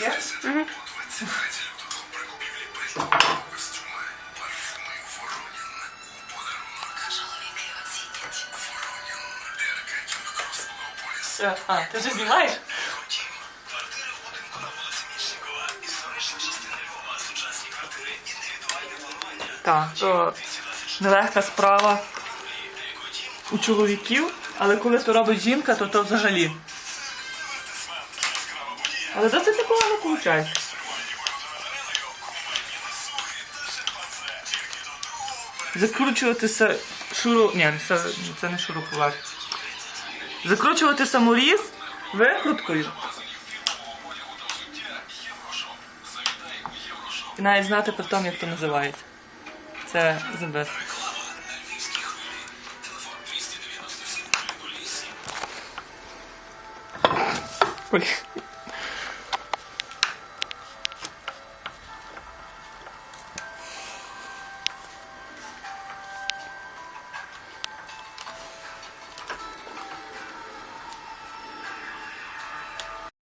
Є? Угу. Все. А, ти вже знімаєш? Так, то нелегка справа у чоловіків, але коли то робить жінка, то то взагалі. Але досить непогано виходить. Закручувати са... шуру... Ні, це, це не шуруповерт. Закручувати саморіз викруткою. І навіть знати про тому, як то називається. Це best. Ой.